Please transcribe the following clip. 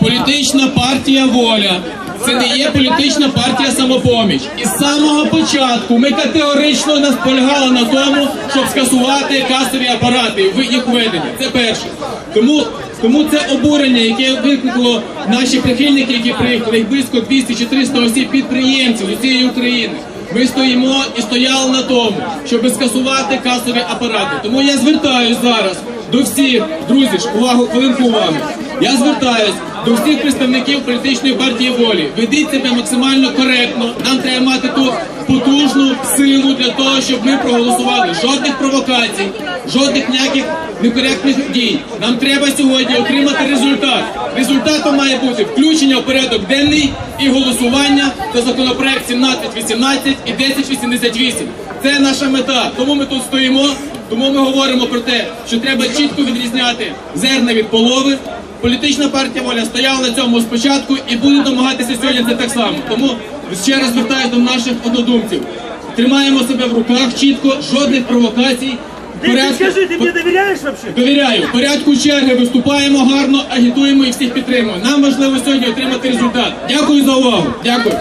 Політична партія воля. Це не є політична партія самопоміч. І з самого початку ми категорично наполягали на тому, щоб скасувати касові апарати в їх введення. Це перше. Тому, тому це обурення, яке викликало наші прихильники, які приїхали, їх близько 200 чи 300 осіб підприємців з усієї України. Ми стоїмо і стояли на тому, щоб скасувати касові апарати. Тому я звертаюсь зараз до всіх, друзі, увагу, хвилинку уваги. Я звертаюсь до всіх представників політичної партії волі. Ведіть себе максимально коректно. Нам треба мати тут потужну силу для того, щоб ми проголосували. Жодних провокацій, жодних ніяких некоректних дій. Нам треба сьогодні отримати результат. Результатом має бути включення в порядок денний і голосування за законопроект 1718 і 1088. Це наша мета. Тому ми тут стоїмо. Тому ми говоримо про те, що треба чітко відрізняти зерна від полови. Політична партія воля стояла на цьому спочатку і буде домагатися сьогодні це так само. Тому ще раз звертаюся до наших однодумців. Тримаємо себе в руках чітко, жодних провокацій. Ты, ты Порядку- скажи, ты мне доверяешь вообще? Довіряю, в порядку черги виступаємо гарно, агітуємо і всіх підтримуємо. Нам важливо сьогодні отримати результат. Дякую за увагу. Дякую.